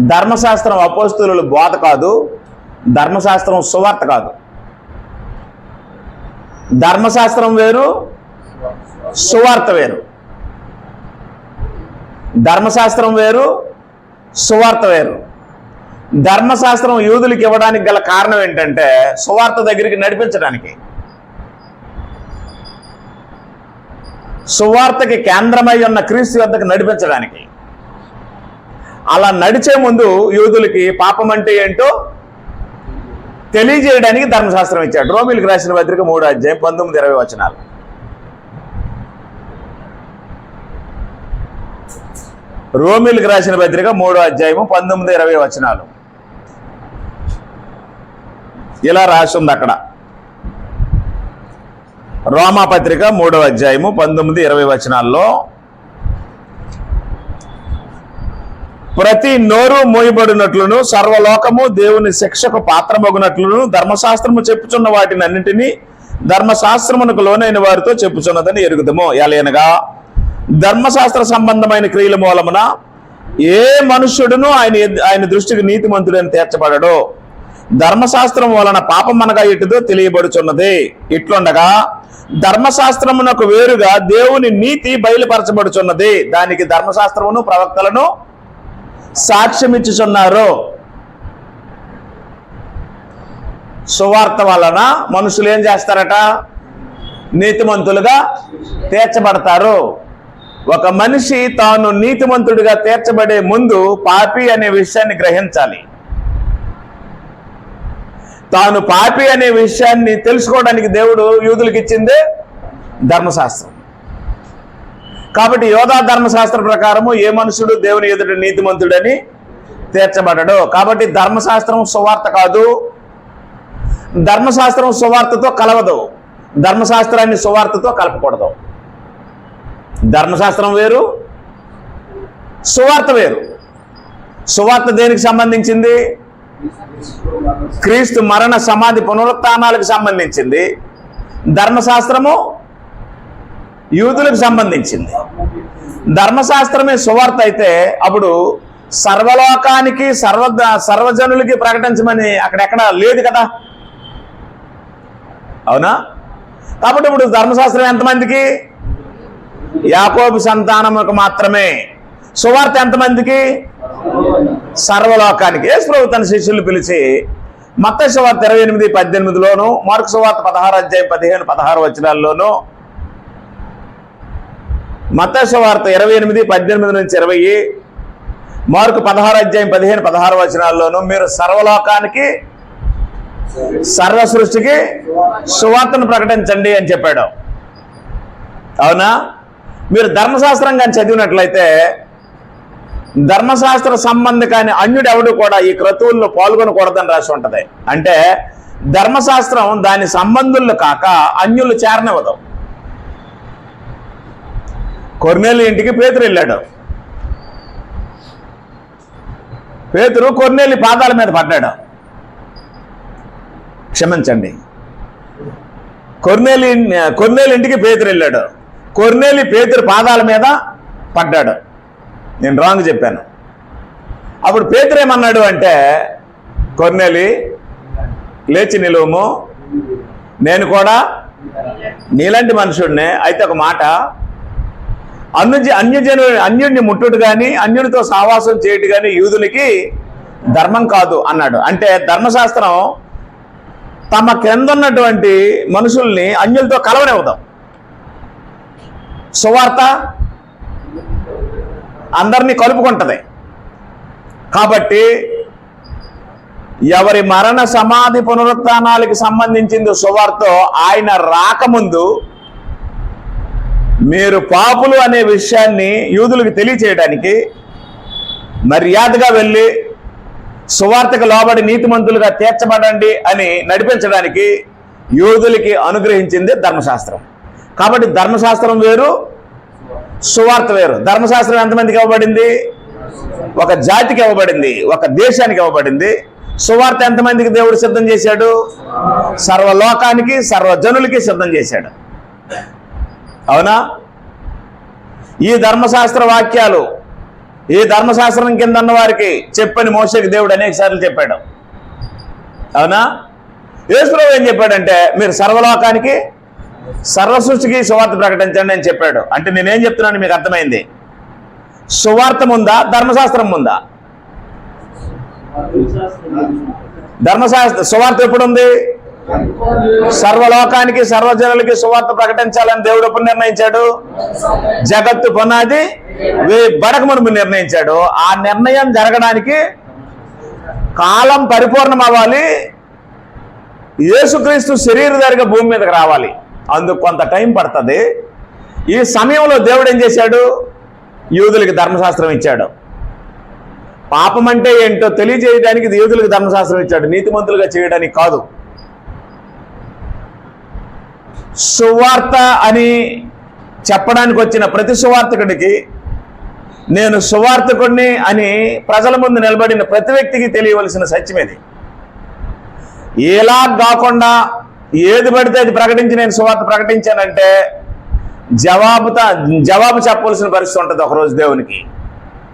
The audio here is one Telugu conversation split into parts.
ధర్మశాస్త్రం అపోస్తులు బోధ కాదు ధర్మశాస్త్రం సువార్త కాదు. ధర్మశాస్త్రం వేరు సువార్త వేరు. ధర్మశాస్త్రం వేరు సువార్త వేరు. ధర్మశాస్త్రం యూదులకు ఇవ్వడానికి గల కారణం ఏంటంటే సువార్త దగ్గరికి నడిపించడానికి. సువార్తకి కేంద్రమై ఉన్న క్రీస్తు వద్దకు నడిపించడానికి. అలా నడిచే ముందు యూదులకి పాపం అంటే ఏంటో తెలియజేయడానికి ధర్మశాస్త్రం ఇచ్చాడు. రోమిలకు రాసిన పత్రిక మూడు అధ్యాయం పంతొమ్మిది ఇరవై వచనాలు. రోమిలకు రాసిన పత్రిక మూడో అధ్యాయము పంతొమ్మిది ఇరవై వచనాలు. ఇలా రాసి అక్కడ. రోమా పత్రిక మూడవ అధ్యాయము పంతొమ్మిది ఇరవై వచనాల్లో ప్రతి నోరు మోయబడినట్లును సర్వలోకము దేవుని శిక్షకు పాత్రమగునట్లును ధర్మశాస్త్రము చెప్పుచున్న వాటిని అన్నింటినీ ధర్మశాస్త్రమునకు లోనైన వారితో చెప్పుచున్నదని ఎరుగుదము. ఎలయనగా ధర్మశాస్త్ర సంబంధమైన క్రియల మూలమున ఏ మనుష్యుడును ఆయన ఆయన దృష్టికి నీతిమంతుడని తీర్చబడడు. ధర్మశాస్త్రం వలన పాపం అనగా ఇటుదో తెలియబడుచున్నది. ఇట్లుండగా ధర్మశాస్త్రమునకు వేరుగా దేవుని నీతి బయలుపరచబడుచున్నది. దానికి ధర్మశాస్త్రమును ప్రవక్తలను సాక్ష్యమిచ్చుచున్నారు? సువార్త వలన మనుషులు ఏం చేస్తారట? నీతిమంతులుగా తీర్చబడతారు. ఒక మనిషి తాను నీతిమంతుడిగా తీర్చబడే ముందు పాపి అనే విషయాన్ని గ్రహించాలి. తాను పాపి అనే విషయాన్ని తెలుసుకోవడానికి దేవుడు యూదులకు ఇచ్చిందే ధర్మశాస్త్రం. కాబట్టి యోధా ధర్మశాస్త్ర ప్రకారము ఏ మనుషుడు దేవుని ఎదుట నీతిమంతుడని తీర్చబడడు కాబట్టి ధర్మశాస్త్రం సువార్త కాదు. ధర్మశాస్త్రం సువార్తతో కలవదు. ధర్మశాస్త్రాన్ని సువార్తతో కలపకూడదు. ధర్మశాస్త్రం వేరు సువార్త వేరు. సువార్త దేనికి సంబంధించింది? క్రీస్తు మరణ సమాధి పునరుత్నాలకు సంబంధించింది. ధర్మశాస్త్రము యూదులకు సంబంధించింది. ధర్మశాస్త్రమే సువార్త అయితే అప్పుడు సర్వలోకానికి సర్వ సర్వజనులకి ప్రకటించమని అక్కడెక్కడ లేదు కదా? అవునా? కాబట్టి ఇప్పుడు ధర్మశాస్త్రం ఎంతమందికి? యాకోబు సంతానముకు మాత్రమే. సువార్త ఎంతమందికి? సర్వలోకానికి. యేసు తన శిష్యులు పిలిచి మత్త సువార్త ఇరవై ఎనిమిది పద్దెనిమిదిలోను మార్కు సువార్త పదహారు అధ్యాయం పదిహేను పదహారు వచనాల్లోనూ మత్త వార్త ఇరవై ఎనిమిది పద్దెనిమిది నుంచి ఇరవై. మార్కు పదహారు అధ్యాయం పదిహేను పదహారు వచనాల్లోనూ మీరు సర్వలోకానికి సర్వ సృష్టికి సువార్తను ప్రకటించండి అని చెప్పాడు. అవునా? మీరు ధర్మశాస్త్రం కానీ చదివినట్లయితే ధర్మశాస్త్ర సంబంధి కాని అన్యుడు ఎవడు కూడా ఈ క్రతువుల్లో పాల్గొనకూడదని రాసి ఉంటుంది. అంటే ధర్మశాస్త్రం దాని సంబంధులు కాక అన్యులు చేరనివ్వదు. కొర్నేలు ఇంటికి పేతురు వెళ్ళాడు. పేతురు కొర్నేలి పాదాల మీద పడ్డాడు. క్షమించండి. కొర్నేలి కొర్నేలి ఇంటికి పేతురు వెళ్ళాడు. కొర్నేలి పేతురు పాదాల మీద పడ్డాడు. నేను రాంగ్ చెప్పాను. అప్పుడు పేతురు ఏమన్నాడు అంటే కొర్నేలి లేచి నిలువము. నేను కూడా నీలాంటి మనుషుడినే. అయితే ఒక మాట అన్య అన్యజను అన్యుడిని ముట్టుడు కానీ అన్యుడితో సావాసం చేయటం కానీ యూదులకి ధర్మం కాదు అన్నాడు. అంటే ధర్మశాస్త్రం తమ కింద ఉన్నటువంటి మనుషుల్ని అన్యులతో కలవనివ్వదాం. సువార్త అందరినీ కలుపుకుంటుంది. కాబట్టి ఎవరి మరణ సమాధి పునరుత్నాలకి సంబంధించింది సువార్తో ఆయన రాకముందు మీరు పాపులు అనే విషయాన్ని యూదులకు తెలియచేయడానికి మర్యాదగా వెళ్ళి సువార్తకు లోబడి నీతిమంతులుగా తీర్చబడండి అని నడిపించడానికి యూదులకి అనుగ్రహించింది ధర్మశాస్త్రం. కాబట్టి ధర్మశాస్త్రం వేరు సువార్త వేరు. ధర్మశాస్త్రం ఎంతమందికి ఇవ్వబడింది? ఒక జాతికి ఇవ్వబడింది ఒక దేశానికి ఇవ్వబడింది. సువార్త ఎంతమందికి దేవుడు సిద్ధం చేశాడు? సర్వలోకానికి సర్వజనులకి సిద్ధం చేశాడు. అవునా? ఈ ధర్మశాస్త్ర వాక్యాలు ఈ ధర్మశాస్త్రం కింద ఉన్న వారికి చెప్పని మోసకి దేవుడు అనేక సార్లు చెప్పాడు. అవునా? యేసుప్రభు ఏం చెప్పాడంటే మీరు సర్వలోకానికి సర్వ సృష్టికి సువార్త ప్రకటించండి అని చెప్పాడు. అంటే నేనేం చెప్తున్నాను మీకు అర్థమైంది. సువార్థం ఉందా ధర్మశాస్త్రం ఉందా ధర్మశాస్త్ర సువార్త ఎప్పుడుంది సర్వలోకానికి సర్వజనులకి సువార్త ప్రకటించాలని దేవుడు ఎప్పుడు నిర్ణయించాడు? జగత్తు పునాది బడక మునుపు నిర్ణయించాడు. ఆ నిర్ణయం జరగడానికి కాలం పరిపూర్ణం అవ్వాలి యేసుక్రీస్తు శరీరధారిగా భూమి మీదకి రావాలి. అందుకు కొంత టైం పడుతుంది. ఈ సమయంలో దేవుడు ఏం చేశాడు? యూదులకి ధర్మశాస్త్రం ఇచ్చాడు. పాపం అంటే ఏంటో తెలియజేయడానికి యూదులకు ధర్మశాస్త్రం ఇచ్చాడు. నీతిమంతులుగా చేయడానికి కాదు. సువార్త అని చెప్పడానికి వచ్చిన ప్రతి సువార్థకుడికి నేను సువార్థకుడిని అని ప్రజల ముందు నిలబడిన ప్రతి వ్యక్తికి తెలియవలసిన సత్యం ఇది. ఎలా కాకుండా ఏది పడితే అది ప్రకటించి నేను సువార్త ప్రకటించానంటే జవాబు జవాబు చెప్పవలసిన పరిస్థితి ఉంటుంది ఒకరోజు దేవునికి.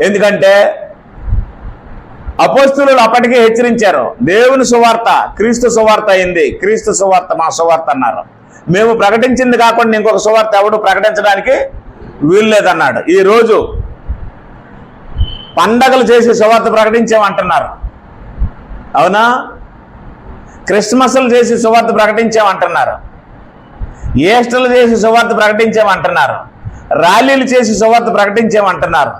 ఎందుకంటే అపోస్తులు అప్పటికే హెచ్చరించారు దేవుని సువార్త క్రీస్తు సువార్త అయింది క్రీస్తు సువార్త మా సువార్త అన్నారు. మేము ప్రకటించింది కాకుండా ఇంకొక సువార్త ఎవడు ప్రకటించడానికి వీల్లేదన్నాడు. ఈరోజు పండగలు చేసి సువార్త ప్రకటించామంటున్నారు. అవునా? క్రిస్మస్లు చేసి సువార్త ప్రకటించామంటున్నారు. ఈస్టర్లు చేసి సువార్త ప్రకటించామంటున్నారు. ర్యాలీలు చేసి సువార్త ప్రకటించామంటున్నారు.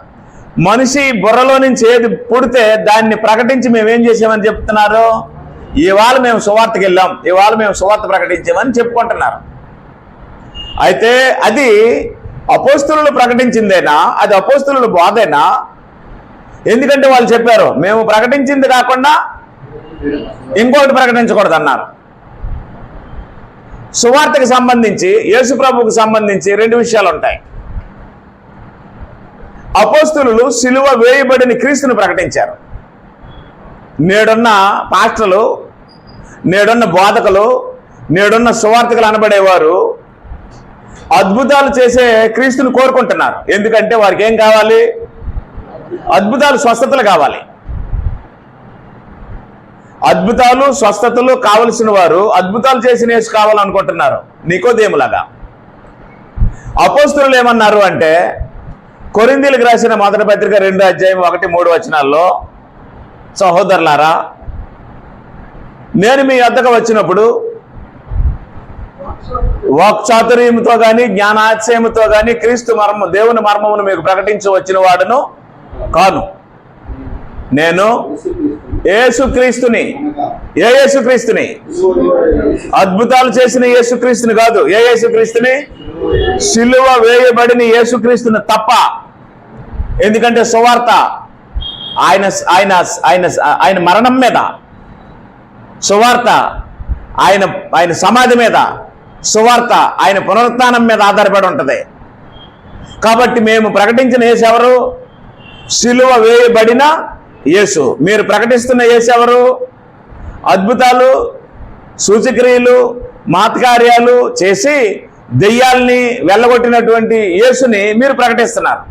మనిషి బుర్రలో నుంచి ఏది పుడితే దాన్ని ప్రకటించి మేమేం చేసామని చెప్తున్నారు? ఇవాళ మేము సువార్తకి వెళ్ళాం ఇవాళ మేము సువార్త ప్రకటించామని చెప్పుకుంటున్నారు. అయితే అది అపోస్తులు ప్రకటించిందేనా? అది అపోస్తులు బాధేనా? ఎందుకంటే వాళ్ళు చెప్పారు మేము ప్రకటించింది కాకుండా ఇంకోటి ప్రకటించకూడదు అన్నారు సువార్తకి సంబంధించి యేసుప్రభుకి సంబంధించి రెండు విషయాలు ఉంటాయి. అపోస్తులు సిలువ వేయబడిన క్రీస్తుని ప్రకటించారు. నేడున్న పాస్టర్లు నేడున్న బోధకులు నేడున్న సువార్తకులు అనబడేవారు అద్భుతాలు చేసే క్రీస్తుని కోరుకుంటున్నారు. ఎందుకంటే వారికి ఏం కావాలి? అద్భుతాలు స్వస్థతలు కావాలి. అద్భుతాలు స్వస్థతలు కావలసిన వారు అద్భుతాలు చేసిన యేసు కావాలనుకుంటున్నారు. నికోదేములాగా? అపోస్తులు ఏమన్నారు అంటే కొరిందీలకు రాసిన మొదటి పత్రిక రెండు అధ్యాయం ఒకటి మూడు వచనాల్లో సహోదరులారా నేను మీ వద్దకు వచ్చినప్పుడు వాక్చాతుర్యంతో కానీ జ్ఞానాశయముతో కానీ క్రీస్తు మర్మ దేవుని మర్మమును మీకు ప్రకటించి వచ్చిన వాడును కాను. నేను ఏసుక్రీస్తుని ఏ యేసుక్రీస్తుని? అద్భుతాలు చేసిన యేసుక్రీస్తుని కాదు. ఏ యేసుక్రీస్తుని? సిలువ వేయబడిన యేసుక్రీస్తుని తప్ప. ఎందుకంటే సువార్త ఆయన ఆయన ఆయన ఆయన మరణం మీద సువార్త ఆయన ఆయన సమాధి మీద సువార్త ఆయన పునరుత్నం మీద ఆధారపడి ఉంటుంది. కాబట్టి మేము ప్రకటించిన ఏసెవరు ఎవరు? వేయబడిన యేసు. మీరు ప్రకటిస్తున్న ఏసెవరు ఎవరు? అద్భుతాలు సూచక్రియలు మాతకార్యాలు చేసి దెయ్యాల్ని వెళ్ళగొట్టినటువంటి యేసుని మీరు ప్రకటిస్తున్నారు.